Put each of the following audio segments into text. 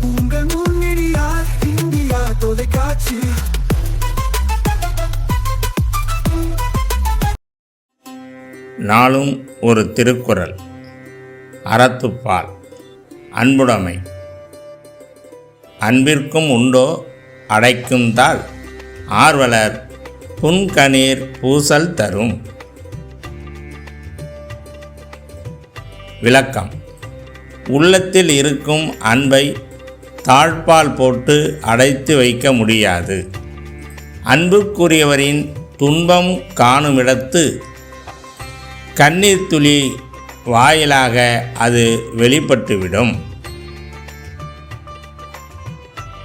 உங்கள் இந்தியா தொலைக்காட்சி நாளும் ஒரு திருக்குறள். அறத்துப்பால். அன்புடைமை. அன்பிற்கும் உண்டோ அடைக்கும் தாள். ஆர்வலர் புன்கணீர் பூசல் தரும். விளக்கம். உள்ளத்தில் இருக்கும் அன்பை தாழ்பால் போட்டு அடைத்து வைக்க முடியாது. அன்புக்குரியவரின் துன்பம் காணுமிடத்து கண்ணீர் துளி வாயிலாக அது வெளிப்பட்டுவிடும்.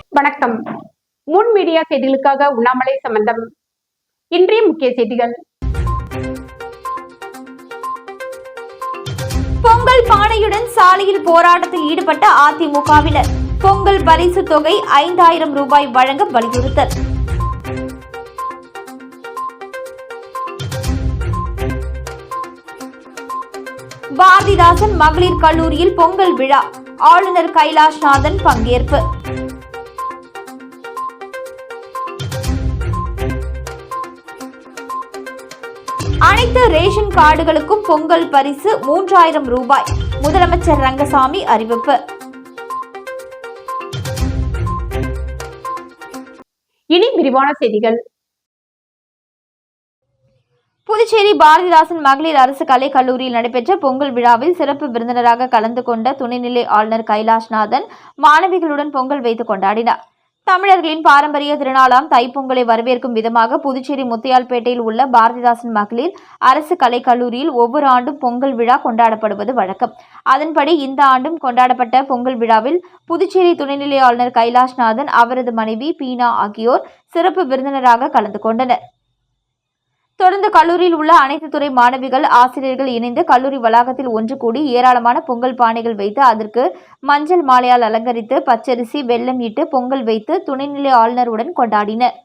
வணக்கம். முன் மீடியா செய்திகளுக்காக உண்ணாமலை சம்பந்தம். இன்றைய முக்கிய செய்திகள். பொங்கல் பானையுடன் சாலையில் போராட்டத்தில் ஈடுபட்ட அதிமுகவினர். பொங்கல் பரிசு தொகை ஐந்தாயிரம் ரூபாய் வழங்க வலியுறுத்தல். பாரதிதாசன் மகளிர் கல்லூரியில் பொங்கல் விழா. ஆளுநர் கைலாஷ்நாதன் பங்கேற்பு. அனைத்து ரேஷன் கார்டுகளுக்கும் பொங்கல் பரிசு மூன்றாயிரம் ரூபாய். முதலமைச்சர் ரங்கசாமி அறிவிப்பு. இனி விரிவான செய்திகள். புதுச்சேரி பாரதிதாசன் மகளிர் அரசு கலை கல்லூரியில் நடைபெற்ற பொங்கல் விழாவில் சிறப்பு விருந்தினராக கலந்து கொண்ட துணைநிலை ஆளுநர் கைலாஷ்நாதன் மாணவிகளுடன் பொங்கல் வைத்து கொண்டாடினார். தமிழர்களின் பாரம்பரிய திருநாளாம் தைப்பொங்கலை வரவேற்கும் விதமாக புதுச்சேரி முத்தியால்பேட்டையில் உள்ள பாரதிதாசன் மகளிர் அரசு கலைக்கல்லூரியில் ஒவ்வொரு ஆண்டும் பொங்கல் விழா கொண்டாடப்படுவது வழக்கம். அதன்படி இந்த ஆண்டும் கொண்டாடப்பட்ட பொங்கல் விழாவில் புதுச்சேரி துணைநிலை ஆளுநர் கைலாஷ்நாதன் அவரது மனைவி பீனா ஆகியோர் சிறப்பு விருந்தினராக கலந்து கொண்டனர். தொடர்ந்து கல்லூரியில் உள்ள அனைத்து துறை மாணவிகள் ஆசிரியர்கள் இணைந்து கல்லூரி வளாகத்தில் ஒன்று கூடி ஏராளமான பொங்கல் பானைகள் வைத்து அதற்கு மஞ்சள் மாலையால் அலங்கரித்து பச்சரிசி வெள்ளம் இட்டு பொங்கல் வைத்து துணைநிலை ஆளுநருடன் கொண்டாடினர்.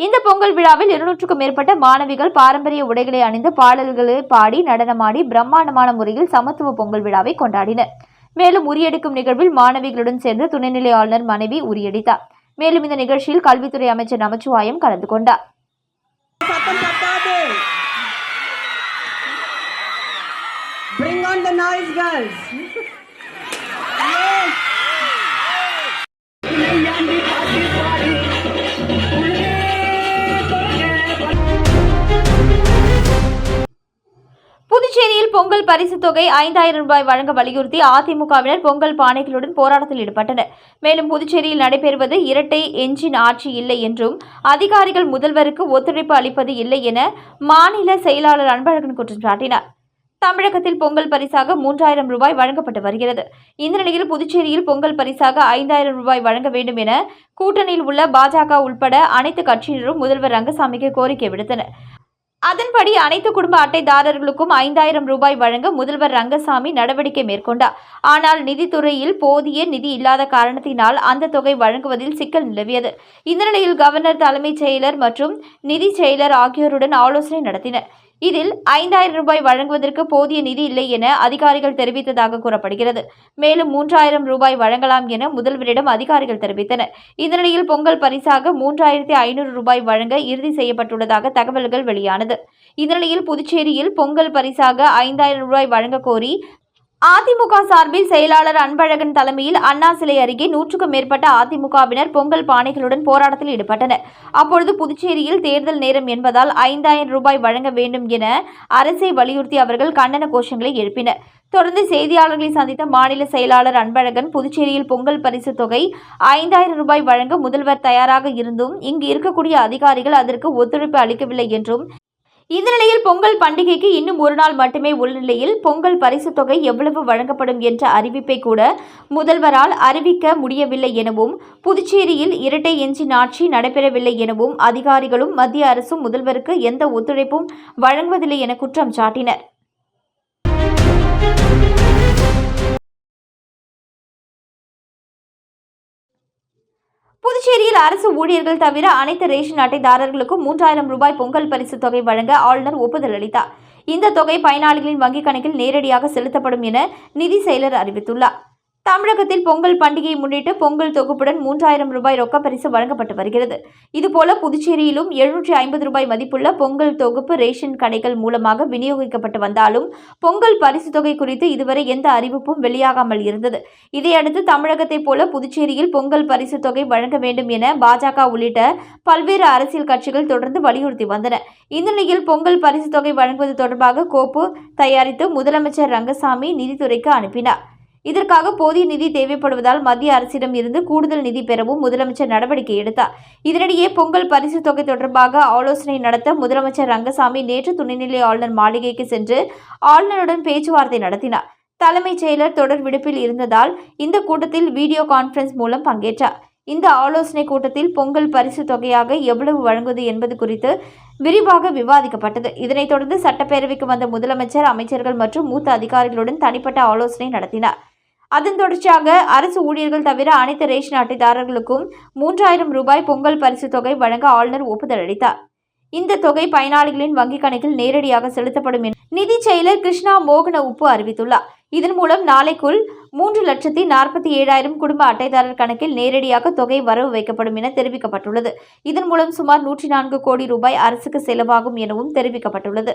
இந்த பொங்கல் விழாவில் இருநூற்றுக்கும் மேற்பட்ட மாணவிகள் பாரம்பரிய உடைகளை அணிந்து பாடல்களை பாடி நடனமாடி பிரம்மாண்டமான முறையில் சமத்துவ பொங்கல் விழாவை கொண்டாடினர். மேலும் உரியடிக்கும் நிகழ்வில் மாணவிகளுடன் சேர்ந்து துணைநிலை ஆளுநர் மனைவி உரியடித்தார். மேலும் இந்த நிகழ்ச்சியில் கல்வித்துறை அமைச்சர் நமச்சிவாயம் கலந்து கொண்டார். On the புதுச்சேரியில் பொங்கல் பரிசு தொகை ஐந்தாயிரம் ரூபாய் வழங்க வலியுறுத்தி அதிமுகவினர் பொங்கல் பானைகளுடன் போராட்டத்தில் ஈடுபட்டனர். மேலும் புதுச்சேரியில் நடைபெறுவது இரட்டை எஞ்சின் ஆட்சி இல்லை என்றும் அதிகாரிகள் முதல்வருக்கு ஒத்துழைப்பு அளிப்பது இல்லை என மாநில செயலாளர் அன்பழகன் குற்றம் சாட்டினார். தமிழகத்தில் பொங்கல் பரிசாக மூன்றாயிரம் ரூபாய் வழங்கப்பட்டு வருகிறது. இந்த நிலையில் புதுச்சேரியில் பொங்கல் பரிசாக ஐந்தாயிரம் ரூபாய் வழங்க வேண்டும் என கூட்டணியில் உள்ள பாஜக உள்பட அனைத்து கட்சியினரும் முதல்வர் ரங்கசாமிக்கு கோரிக்கை விடுத்தனர். அதன்படி அனைத்து குடும்ப அட்டைதாரர்களுக்கும் ஐந்தாயிரம் ரூபாய் வழங்க முதல்வர் ரங்கசாமி நடவடிக்கை மேற்கொண்டார். ஆனால் நிதித்துறையில் போதிய நிதி இல்லாத காரணத்தினால் அந்த தொகை வழங்குவதில் சிக்கல் நிலவியது. இந்த நிலையில் கவர்னர் தலைமைச் செயலர் மற்றும் நிதி செயலர் ஆகியோருடன் ஆலோசனை நடத்தினர். இதில் ஐந்தாயிரம் ரூபாய் வழங்குவதற்கு போதிய நிதி இல்லை என அதிகாரிகள் தெரிவித்ததாக கூறப்படுகிறது. மேலும் மூன்றாயிரம் ரூபாய் வழங்கலாம் என முதல்வரிடம் அதிகாரிகள் தெரிவித்தனர். இந்த நிலையில் பொங்கல் பரிசாக மூன்றாயிரத்தி ஐநூறு ரூபாய் வழங்க இறுதி செய்யப்பட்டுள்ளதாக தகவல்கள் வெளியானது. இந்த நிலையில் புதுச்சேரியில் பொங்கல் பரிசாக ஐந்தாயிரம் ரூபாய் வழங்க கோரி அதிமுக சார்பில் செயலாளர் அன்பழகன் தலைமையில் அண்ணா சிலை அருகே நூற்றுக்கும் மேற்பட்ட அதிமுகவினர் பொங்கல் பானைகளுடன் போராட்டத்தில் ஈடுபட்டனர். அப்பொழுது புதுச்சேரியில் தேர்தல் நேரம் என்பதால் ஐந்தாயிரம் ரூபாய் வழங்க வேண்டும் என அரசை வலியுறுத்தி அவர்கள் கண்டன கோஷங்களை எழுப்பினர். தொடர்ந்து செய்தியாளர்களை சந்தித்த மாநில செயலாளர் அன்பழகன் புதுச்சேரியில் பொங்கல் பரிசு தொகை ஐந்தாயிரம் ரூபாய் வழங்க முதல்வர் தயாராக இருந்தும் இங்கு இருக்கக்கூடிய அதிகாரிகள் அதற்கு ஒத்துழைப்பு அளிக்கவில்லை என்றும் இந்த நிலையில் பொங்கல் பண்டிகைக்கு இன்னும் ஒரு நாள் மட்டுமே உள்ள நிலையில் பொங்கல் பரிசு தொகை எவ்வளவு வழங்கப்படும் என்ற அறிவிப்பை கூட முதல்வரால் அறிவிக்க முடியவில்லை எனவும் புதுச்சேரியில் இரட்டை எஞ்சின் ஆட்சி நடைபெறவில்லை எனவும் அதிகாரிகளும் மத்திய அரசும் முதல்வருக்கு எந்த ஒத்துழைப்பும் வழங்குவதில்லை என குற்றம் சாட்டினர். புதுச்சேரியில் அரசு ஊழியர்கள் தவிர அனைத்து ரேஷன் அட்டைதாரர்களுக்கும் மூன்றாயிரம் ரூபாய் பொங்கல் பரிசு தொகை வழங்க ஆளுநர் ஒப்புதல் அளித்தார். இந்த தொகை பயனாளிகளின் வங்கிக் கணக்கில் நேரடியாக செலுத்தப்படும் என நிதி செயலர் அறிவித்துள்ளார். தமிழகத்தில் பொங்கல் பண்டிகையை முன்னிட்டு பொங்கல் தொகுப்புடன் மூன்றாயிரம் ரூபாய் ரொக்க பரிசு வழங்கப்பட்டு வருகிறது. இதுபோல புதுச்சேரியிலும் எழுநூற்றி ஐம்பது ரூபாய் மதிப்புள்ள பொங்கல் தொகுப்பு ரேஷன் கடைகள் மூலமாக விநியோகிக்கப்பட்டு வந்தாலும் பொங்கல் பரிசு தொகை குறித்து இதுவரை எந்த அறிவிப்பும் வெளியாகாமல் இருந்தது. இதையடுத்து தமிழகத்தைப் போல புதுச்சேரியில் பொங்கல் பரிசு தொகை வழங்க வேண்டும் என பாஜக உள்ளிட்ட பல்வேறு அரசியல் கட்சிகள் தொடர்ந்து வலியுறுத்தி வந்தன. இந்த நிலையில் பொங்கல் பரிசு தொகை வழங்குவது தொடர்பாக கோப்பு தயாரித்து முதலமைச்சர் ரங்கசாமி நிதித்துறைக்கு அனுப்பினார். இதற்காக போதிய நிதி தேவைப்படுவதால் மத்திய அரசிடம் இருந்து கூடுதல் நிதி பெறவும் முதலமைச்சர் நடவடிக்கை எடுத்தார். இதனிடையே பொங்கல் பரிசு தொகை தொடர்பாக ஆலோசனை நடத்த முதலமைச்சர் ரங்கசாமி நேற்று துணைநிலை ஆளுநர் மாளிகைக்கு சென்று ஆளுநருடன் பேச்சுவார்த்தை நடத்தினார். தலைமைச் செயலர் தொடர் விடுப்பில் இருந்ததால் இந்த கூட்டத்தில் வீடியோ கான்பரன்ஸ் மூலம் பங்கேற்றார். இந்த ஆலோசனை கூட்டத்தில் பொங்கல் பரிசு தொகையாக எவ்வளவு வழங்குவது என்பது குறித்து விரிவாக விவாதிக்கப்பட்டது. இதனைத் தொடர்ந்து சட்டப்பேரவைக்கு வந்த முதலமைச்சர் அமைச்சர்கள் மற்றும் மூத்த அதிகாரிகளுடன் தனிப்பட்ட ஆலோசனை நடத்தினார். அதன் தொடர்ச்சியாக அரசு ஊழியர்கள் தவிர அனைத்து ரேஷன் அட்டைதாரர்களுக்கும் மூன்றாயிரம் ரூபாய் பொங்கல் பரிசு தொகை வழங்க ஆளுநர் ஒப்புதல் அளித்தார். இந்த தொகை பயனாளிகளின் வங்கிக் கணக்கில் நேரடியாக செலுத்தப்படும் என நிதி செயலர் கிருஷ்ணா மோகன உப்பு அறிவித்துள்ளார். இதன் மூலம் நாளைக்குள் மூன்று லட்சத்தி நாற்பத்தி ஏழாயிரம் குடும்ப அட்டைதாரர் கணக்கில் நேரடியாக தொகை வரவு வைக்கப்படும் என தெரிவிக்கப்பட்டுள்ளது. இதன் மூலம் சுமார் நூற்றி நான்கு கோடி ரூபாய் அரசுக்கு செலவாகும் எனவும் தெரிவிக்கப்பட்டுள்ளது.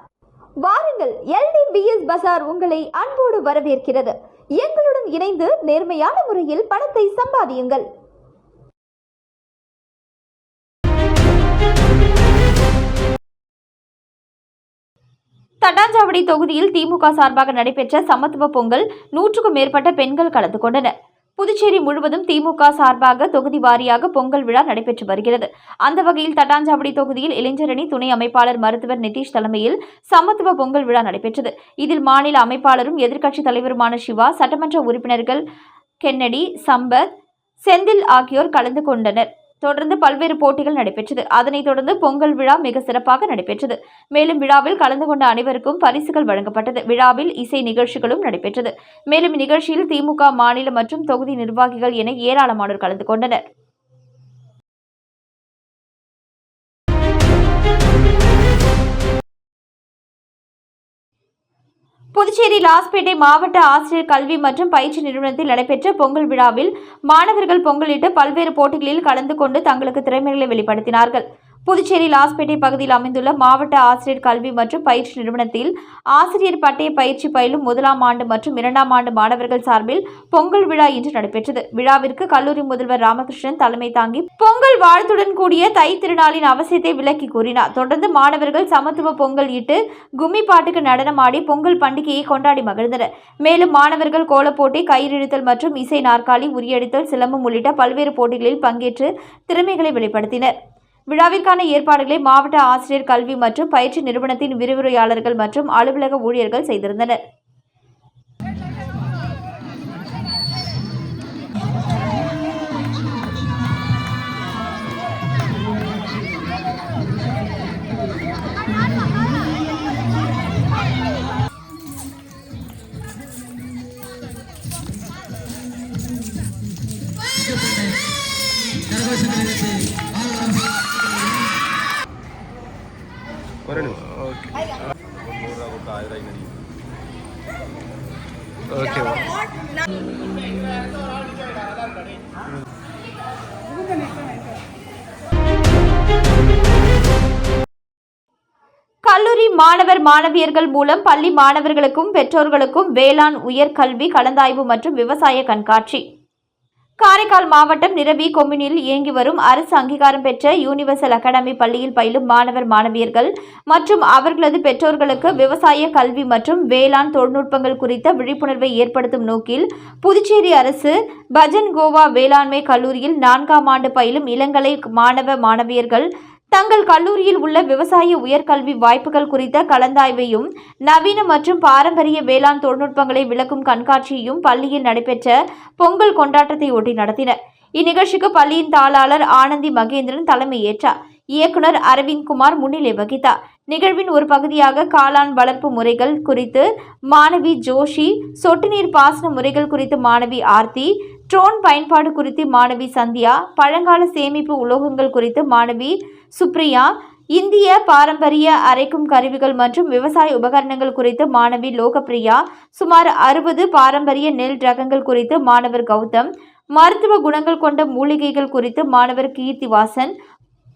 வாருங்கள் எல்டிபிஎஸ் பசார் உங்களை அன்போடு வரவேற்கிறது. எங்களுடன் இணைந்து நேர்மையான முறையில் பணத்தை சம்பாதியுங்கள். தட்டாஞ்சாவடி தொகுதியில் திமுக சார்பாக நடைபெற்ற சமத்துவ பொங்கல் நூற்றுக்கும் மேற்பட்ட பெண்கள் கலந்து கொண்டனர். புதுச்சேரி முழுவதும் திமுக சார்பாக தொகுதி வாரியாக பொங்கல் விழா நடைபெற்று வருகிறது. அந்த வகையில் தட்டாஞ்சாவடி தொகுதியில் இளைஞரணி துணை அமைப்பாளர் மருத்துவர் நிதிஷ் தலைமையில் சமத்துவ பொங்கல் விழா நடைபெற்றது. இதில் மாநில அமைப்பாளரும் எதிர்க்கட்சித் தலைவருமான சிவா சட்டமன்ற உறுப்பினர்கள் கென்னடி சம்பத் செந்தில் ஆகியோர் கலந்து கொண்டனர். தொடர்ந்து பல்வேறு போட்டிகள் நடைபெற்றது. அதனைத் தொடர்ந்து பொங்கல் விழா மிக சிறப்பாக நடைபெற்றது. மேலும் விழாவில் கலந்து கொண்ட அனைவருக்கும் பரிசுகள் வழங்கப்பட்டது. விழாவில் இசை நிகழ்ச்சிகளும் நடைபெற்றது. மேலும் இந்நிகழ்ச்சியில் திமுக மாநில மற்றும் தொகுதி நிர்வாகிகள் என ஏராளமானோர் கலந்து கொண்டனர். புதுச்சேரி லாஸ்பேட்டை மாவட்ட ஆசிரியர் கல்வி மற்றும் பயிற்சி நிறுவனத்தில் நடைபெற்ற பொங்கல் விழாவில் மாணவர்கள் பொங்கலிட்டு பல்வேறு போட்டிகளில் கலந்து கொண்டு தங்களுக்கு திறமைகளை வெளிப்படுத்தினார்கள். புதுச்சேரி லாஸ்பேட்டை பகுதியில் அமைந்துள்ள மாவட்ட ஆசிரியர் கல்வி மற்றும் பயிற்சி நிறுவனத்தில் ஆசிரியர் பட்டய பயிற்சி பயிலும் முதலாம் ஆண்டு மற்றும் இரண்டாம் ஆண்டு மாணவர்கள் சார்பில் பொங்கல் விழா இன்று நடைபெற்றது. விழாவிற்கு கல்லூரி முதல்வர் ராமகிருஷ்ணன் தலைமை தாங்கி பொங்கல் வாழ்த்துடன் கூடிய தை திருநாளின் அவசியத்தை விளக்கி கூறினார். தொடர்ந்து மாணவர்கள் சமத்துவ பொங்கல் இட்டு கும்மி பாட்டுக்கு நடனமாடி பொங்கல் பண்டிகையை கொண்டாடி மகிழ்ந்தனர். மேலும் மாணவர்கள் கோலப்போட்டி கயிறிழுத்தல் மற்றும் இசை நாற்காலி உரியடித்தல் சிலம்பம் உள்ளிட்ட பல்வேறு போட்டிகளில் பங்கேற்று திறமைகளை வெளிப்படுத்தினர். விழாவிற்கான ஏற்பாடுகளை மாவட்ட ஆசிரியர் கல்வி மற்றும் பயிற்சி நிறுவனத்தின் விரிவுரையாளர்கள் மற்றும் அலுவலக ஊழியர்கள் செய்திருந்தனர். கல்லூரி மாணவர் மாணவியர்கள் மூலம் பள்ளி மாணவர்களுக்கும் பெற்றோர்களுக்கும் வேளாண் உயர்கல்வி கலந்தாய்வு மற்றும் விவசாய கண்காட்சி. காரைக்கால் மாவட்டம் நிரவி கொம்யூனில் இயங்கி வரும் அரசு அங்கீகாரம் பெற்ற யூனிவர்சல் அகாடமி பள்ளியில் பயிலும் மாணவர் மாணவியர்கள் மற்றும் அவர்களது பெற்றோர்களுக்கு விவசாய கல்வி மற்றும் வேளாண் தொழில்நுட்பங்கள் குறித்த விழிப்புணர்வை ஏற்படுத்தும் நோக்கில் புதுச்சேரி அரசு பஜன் கோவா வேளாண்மை கல்லூரியில் நான்காம் ஆண்டு பயிலும் இளங்கலை மாணவ மாணவியர்கள் தங்கள் கல்லூரியில் உள்ள விவசாய உயர்கல்வி வாய்ப்புகள் குறித்த கலந்தாய்வையும் நவீன மற்றும் பாரம்பரிய வேளாண் தொழில்நுட்பங்களை விளக்கும் கண்காட்சியையும் பள்ளியில் நடைபெற்ற பொங்கல் கொண்டாட்டத்தை ஒட்டி நடத்தினர். இந்நிகழ்ச்சிக்கு பள்ளியின் தாளாளர் ஆனந்தி மகேந்திரன் தலைமையேற்றார். இயக்குனர் அரவிந்த் குமார் முன்னிலை வகித்தார். நிகழ்வின் ஒரு பகுதியாக காளான் வளர்ப்பு முறைகள் குறித்து மாணவி ஜோஷி சொட்டு நீர் பாசன முறைகள் குறித்து மாணவி ஆர்த்தி ட்ரோன் பயன்பாடு குறித்து மாணவி சந்தியா பழங்கால சேமிப்பு உலோகங்கள் குறித்து மாணவி சுப்ரியா இந்திய பாரம்பரிய அரைக்கும் கருவிகள் மற்றும் விவசாய உபகரணங்கள் குறித்து மாணவி லோகப்பிரியா சுமார் அறுபது பாரம்பரிய நெல் ரகங்கள் குறித்து மாணவர் கௌதம் மருத்துவ குணங்கள் கொண்ட மூலிகைகள் குறித்து மாணவர் கீர்த்திவாசன்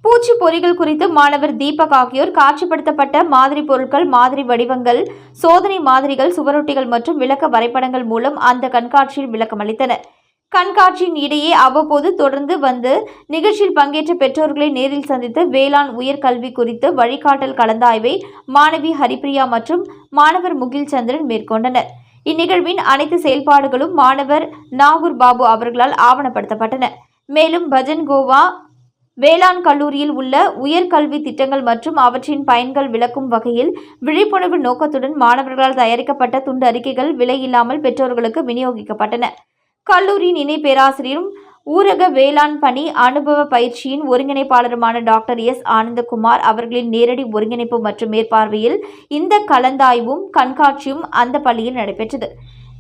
பூச்சி பொறிகள் குறித்து மாணவர் தீபக் ஆகியோர் காட்சிப்படுத்தப்பட்ட மாதிரி பொருட்கள் மாதிரி வடிவங்கள் சோதனை மாதிரிகள் சுவரொட்டிகள் மற்றும் விளக்க வரைபடங்கள் மூலம் அந்த கண்காட்சியில் விளக்கமளித்தனர். கண்காட்சியின் இடையே அவ்வப்போது தொடர்ந்து வந்து நிகழ்ச்சியில் பங்கேற்ற பெற்றோர்களை நேரில் சந்தித்து வேளாண் உயர்கல்வி குறித்து வழிகாட்டல் கலந்தாய்வை மாணவி ஹரிப்பிரியா மற்றும் மாணவர் முகில் சந்திரன் மேற்கொண்டனர். இந்நிகழ்வின் அனைத்து செயல்பாடுகளும் மாணவர் நாகூர் பாபு அவர்களால் ஆவணப்படுத்தப்பட்டன. மேலும் பஜன் கோவா வேளாண் கல்லூரியில் உள்ள உயர்கல்வி திட்டங்கள் மற்றும் அவற்றின் பயன்கள் விளக்கும் வகையில் விழிப்புணர்வு நோக்கத்துடன் மாணவர்களால் தயாரிக்கப்பட்ட துண்டு அறிக்கைகள் விலையில்லாமல் பெற்றோர்களுக்கு விநியோகிக்கப்பட்டன. கல்லூரியின் இணை பேராசிரியரும் ஊரக வேளாண் பணி அனுபவ பயிற்சியின் ஒருங்கிணைப்பாளருமான டாக்டர் எஸ். ஆனந்தகுமார் அவர்களின் நேரடி ஒருங்கிணைப்பு மற்றும் மேற்பார்வையில் இந்த கலந்தாய்வும் கண்காட்சியும் அந்த பள்ளியில் நடைபெற்றது.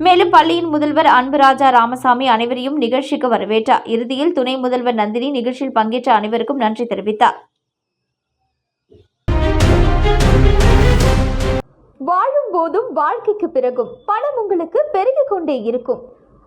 மேலும் பள்ளியின் முதல்வர் அன்புராஜா ராமசாமி அனைவரையும் நிகழ்ச்சிக்கு வரவேற்றார். இறுதியில் துணை முதல்வர் நந்தினி நிகழ்ச்சியில் பங்கேற்ற அனைவருக்கும் நன்றி தெரிவித்தார். வாழும் போதும் வாழ்க்கைக்கு பிறகும் பணம் உங்களுக்கு பெருகிக் கொண்டே இருக்கும்.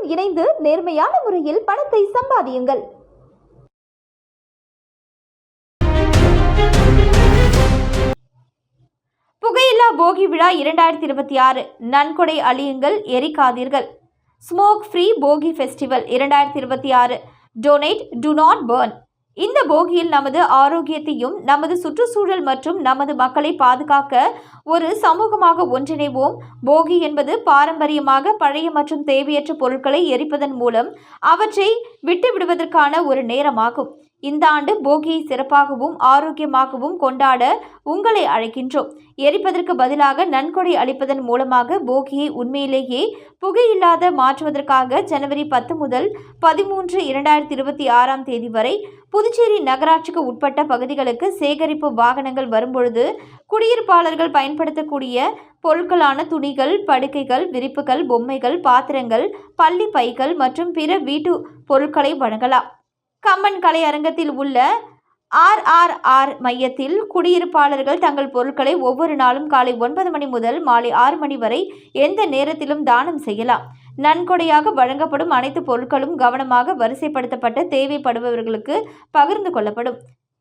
எங்களுடன் இணைந்து நேர்மையான முறையில் பணத்தை சம்பாதியுங்கள். புகையில்லா போகி விழா இரண்டாயிரத்தி இருபத்தி ஆறு. நன்கொடை அழியுங்கள் எரிக்காதீர்கள். ஸ்மோக் ஃப்ரீ போகி ஃபெஸ்டிவல் இரண்டாயிரத்தி இருபத்தி ஆறு. Donate do not burn. இந்த போகியில் நமது ஆரோக்கியத்தையும் நமது சுற்றுச்சூழல் மற்றும் நமது மக்களை பாதுகாக்க ஒரு சமூகமாக ஒன்றிணைவோம். போகி என்பது பாரம்பரியமாக பழைய மற்றும் தேவையற்ற பொருட்களை எரிப்பதன் மூலம் அவற்றை விட்டு விடுவதற்கான ஒரு நேரமாகும். இந்த ஆண்டு போகியை சிறப்பாகவும் ஆரோக்கியமாகவும் கொண்டாட உங்களை அழைக்கின்றோம். எரிப்பதற்கு பதிலாக நன்கொடை அளிப்பதன் மூலமாக போகியை உண்மையிலேயே புகையில்லாத மாற்றுவதற்காக ஜனவரி பத்து முதல் பதிமூன்று இரண்டாயிரத்தி இருபத்தி ஆறாம் தேதி வரை புதுச்சேரி நகராட்சிக்கு உட்பட்ட பகுதிகளுக்கு சேகரிப்பு வாகனங்கள் வரும்பொழுது குடியிருப்பாளர்கள் பயன்படுத்தக்கூடிய பொருட்களான துணிகள் படுக்கைகள் விரிப்புகள் பொம்மைகள் பாத்திரங்கள் பள்ளி பைகள் மற்றும் பிற வீட்டு பொருட்களை வழங்கலாம். கம்மன் கலை அரங்கத்தில் உள்ள ஆர்ஆர்ஆர் மையத்தில் குடியிருப்பாளர்கள் தங்கள் பொருட்களை ஒவ்வொரு நாளும் காலை ஒன்பது மணி முதல் மாலை ஆறு மணி வரை எந்த நேரத்திலும் தானம் செய்யலாம். நன்கொடையாக வழங்கப்படும் அனைத்து பொருட்களும் கவனமாக வரிசைப்படுத்தப்பட்ட தேவைப்படுபவர்களுக்கு பகிர்ந்து கொள்ளப்படும்.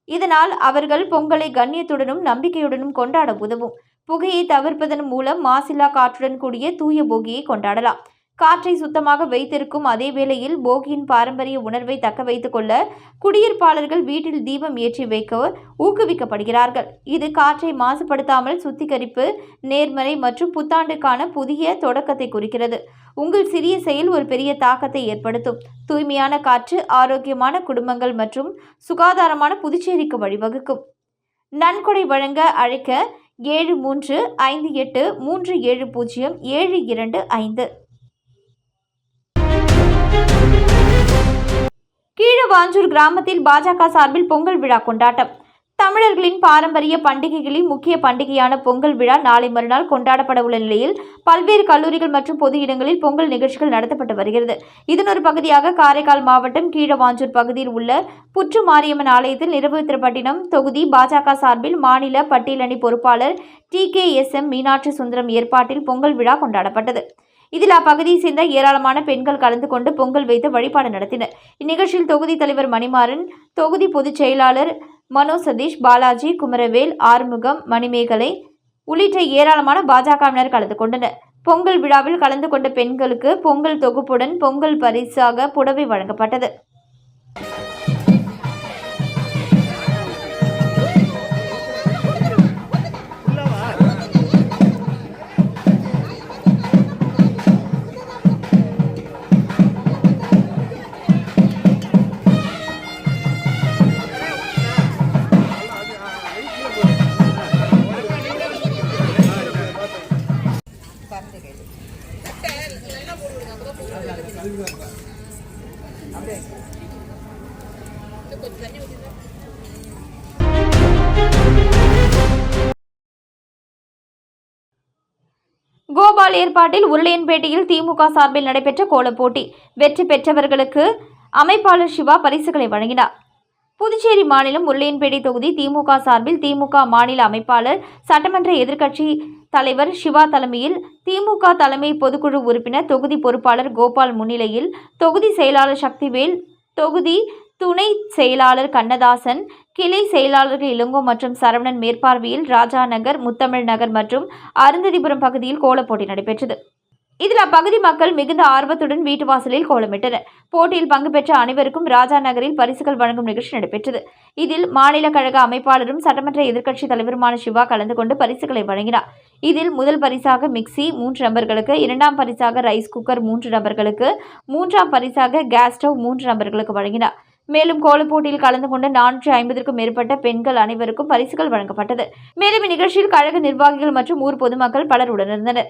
இதனால் அவர்கள் பொங்கலை கண்ணியத்துடனும் நம்பிக்கையுடனும் கொண்டாட உதவும். புகையை தவிர்ப்பதன் மூலம் மாசில்லா காற்றுடன் கூடிய தூய போகியை கொண்டாடலாம். காற்றை சுத்தமாக வைத்திருக்கும் அதே வேளையில் போகியின் பாரம்பரிய உணர்வை தக்க வைத்துக் கொள்ள குடியிருப்பாளர்கள் வீட்டில் தீபம் ஏற்றி வைக்க ஊக்குவிக்கப்படுகிறார்கள். இது காற்றை மாசுபடுத்தாமல் சுத்திகரிப்பு நேர்மறை மற்றும் புத்தாண்டுக்கான புதிய தொடக்கத்தை குறிக்கிறது. உங்கள் சிறிய செயல் ஒரு பெரிய தாக்கத்தை ஏற்படுத்தும். தூய்மையான காற்று ஆரோக்கியமான குடும்பங்கள் மற்றும் சுகாதாரமான புதுச்சேரிக்கு வழிவகுக்கும். நன்கொடை வழங்க அழைக்க ஏழு மூன்று ஐந்து எட்டு மூன்று ஏழு பூஜ்ஜியம் ஏழு இரண்டு ஐந்து. கீழவாஞ்சூர் கிராமத்தில் பாஜக சார்பில் பொங்கல் விழா கொண்டாட்டம். தமிழர்களின் பாரம்பரிய பண்டிகைகளில் முக்கிய பண்டிகையான பொங்கல் விழா நாளை மறுநாள் கொண்டாடப்பட உள்ள நிலையில் பல்வேறு கல்லூரிகள் மற்றும் பொது இடங்களில் பொங்கல் நிகழ்ச்சிகள் நடத்தப்பட்டு வருகிறது. இதன் ஒரு பகுதியாக காரைக்கால் மாவட்டம் கீழவாஞ்சூர் பகுதியில் உள்ள புற்று மாரியம்மன் ஆலயத்தில் நிரபுத்திரப்பட்டினம் தொகுதி பாஜக சார்பில் மாநில பட்டியலணி பொறுப்பாளர் T K S M Meenakshi Sundaram ஏற்பாட்டில் பொங்கல் விழா கொண்டாடப்பட்டது. இதில் அப்பகுதியை சேர்ந்த ஏராளமான பெண்கள் கலந்து கொண்டு பொங்கல் வைத்து வழிபாடு நடத்தினர். இந்நிகழ்ச்சியில் தொகுதி தலைவர் மணிமாறன் தொகுதி பொதுச் செயலாளர் மனோ சதீஷ் பாலாஜி குமரவேல் ஆறுமுகம் மணிமேகலை உள்ளிட்ட ஏராளமான பாஜகவினர் கலந்து கொண்டனர். பொங்கல் விழாவில் கலந்து கொண்ட பெண்களுக்கு பொங்கல் தொகுப்புடன் பொங்கல் பரிசாக புடவை வழங்கப்பட்டது. கோபால் உருளையன்பேட்டையில் திமுக சார்பில் நடைபெற்ற கோலப்போட்டி வெற்றி பெற்றவர்களுக்கு அமைப்பாளர் சிவா பரிசுகளை வழங்கினார். புதுச்சேரி மாநிலம் உருளையன்பேட்டை தொகுதி திமுக சார்பில் திமுக மாநில அமைப்பாளர் சட்டமன்ற எதிர்க்கட்சி தலைவர் சிவா தலைமையில் திமுக தலைமை பொதுக்குழு உறுப்பினர் தொகுதி பொறுப்பாளர் கோபால் முன்னிலையில் தொகுதி செயலாளர் சக்திவேல் தொகுதி துணை செயலாளர் கண்ணதாசன் கிளை செயலாளர்கள் இளங்கோ மற்றும் சரவணன் மேற்பார்வையில் ராஜா நகர் முத்தமிழ் நகர் மற்றும் அருந்ததிபுரம் பகுதியில் கோலப்போட்டி நடைபெற்றது. இதில் அப்பகுதி மக்கள் மிகுந்த ஆர்வத்துடன் வீட்டு வாசலில் கோலமிட்டனர். போட்டியில் பங்கு பெற்ற அனைவருக்கும் ராஜா நகரில் பரிசுகள் வழங்கும் நிகழ்ச்சி நடைபெற்றது. இதில் மாநில கழக அமைப்பாளரும் சட்டமன்ற எதிர்க்கட்சித் தலைவருமான சிவா கலந்து கொண்டு பரிசுகளை வழங்கினார். இதில் முதல் பரிசாக மிக்சி மூன்று நபர்களுக்கு இரண்டாம் பரிசாக ரைஸ் குக்கர் மூன்று நபர்களுக்கு மூன்றாம் பரிசாக கேஸ் ஸ்டவ் மூன்று நபர்களுக்கு வழங்கினார். மேலும் கோலப் போட்டியில் கலந்து கொண்ட நானூற்றி ஐம்பதற்கும் மேற்பட்ட பெண்கள் அனைவருக்கும் பரிசுகள் வழங்கப்பட்டது. மேலும் இந்நிகழ்ச்சியில் கழக நிர்வாகிகள் மற்றும் ஊர் பொதுமக்கள் பலர் உடனிருந்தனர்.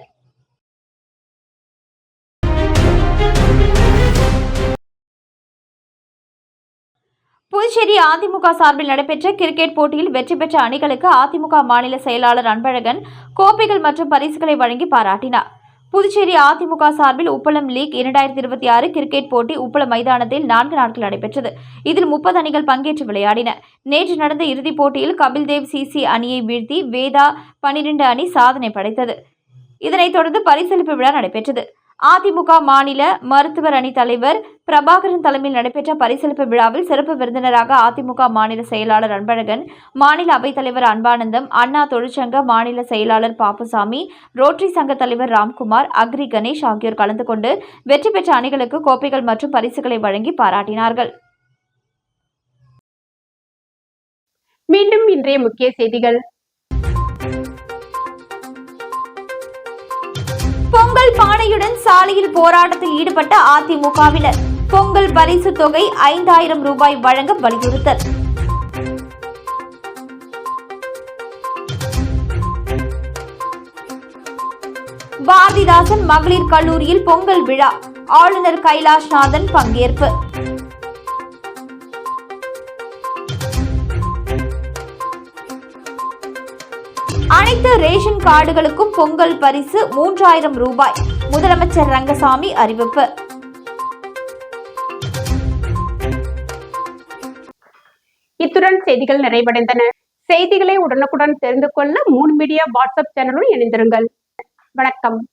புதுச்சேரி அதிமுக சார்பில் நடைபெற்ற கிரிக்கெட் போட்டியில் வெற்றி பெற்ற அணிகளுக்கு அதிமுக மாநில செயலாளர் அன்பழகன் கோப்பைகள் மற்றும் பரிசுகளை வழங்கி பாராட்டினார். புதுச்சேரி அதிமுக சார்பில் உப்பளம் லீக் இரண்டாயிரத்தி இருபத்தி ஆறு கிரிக்கெட் போட்டி உப்பளம் மைதானத்தில் நான்கு நாட்கள் நடைபெற்றது. இதில் முப்பது அணிகள் பங்கேற்று விளையாடின. நேற்று நடந்த இறுதிப் போட்டியில் கபில்தேவ் சிசி அணியை வீழ்த்தி வேதா பனிரெண்டு அணி சாதனை படைத்தது. இதனைத் தொடர்ந்து பரிசளிப்பு விழா நடைபெற்றது. அதிமுக மாநில மருத்துவர் அணி தலைவர் பிரபாகரன் தலைமையில் நடைபெற்ற பரிசளிப்பு விழாவில் சிறப்பு விருந்தினராக அதிமுக மாநில செயலாளர் அன்பழகன் மாநில அவைத்தலைவர் அன்பானந்தம் அண்ணா தொழிற்சங்க மாநில செயலாளர் பாப்புசாமி ரோட்டரி சங்க தலைவர் ராம்குமார் அக்ரி கணேஷ் ஆகியோர் கலந்து கொண்டு வெற்றி பெற்ற அணிகளுக்கு கோப்பைகள் மற்றும் பரிசுகளை வழங்கி பாராட்டினார்கள். மீண்டும் இன்றைய முக்கிய செய்திகள். பொங்கல் பானையுடன் சாலையில் போராட்டத்தில் ஈடுபட்ட அதிமுகவினர். பொங்கல் பரிசு தொகை ஐந்தாயிரம் ரூபாய் வழங்க வலியுறுத்தல். பாரதிதாசன் மகளிர் கல்லூரியில் பொங்கல் விழா. ஆளுநர் கைலாஷ்நாதன் பங்கேற்பு. அனைத்து ரேஷன் கார்டுகளுக்கும் பொங்கல் பரிசு மூன்றாயிரம் ரூபாய். முதலமைச்சர் ரங்கசாமி அறிவிப்பு. இத்துடன் செய்திகள் நிறைவடைந்தன. செய்திகளை உடனுக்குடன் தெரிந்து கொள்ள மூன் மீடியா வாட்ஸ்அப் சேனலுடன் இணைந்திருங்கள். வணக்கம்.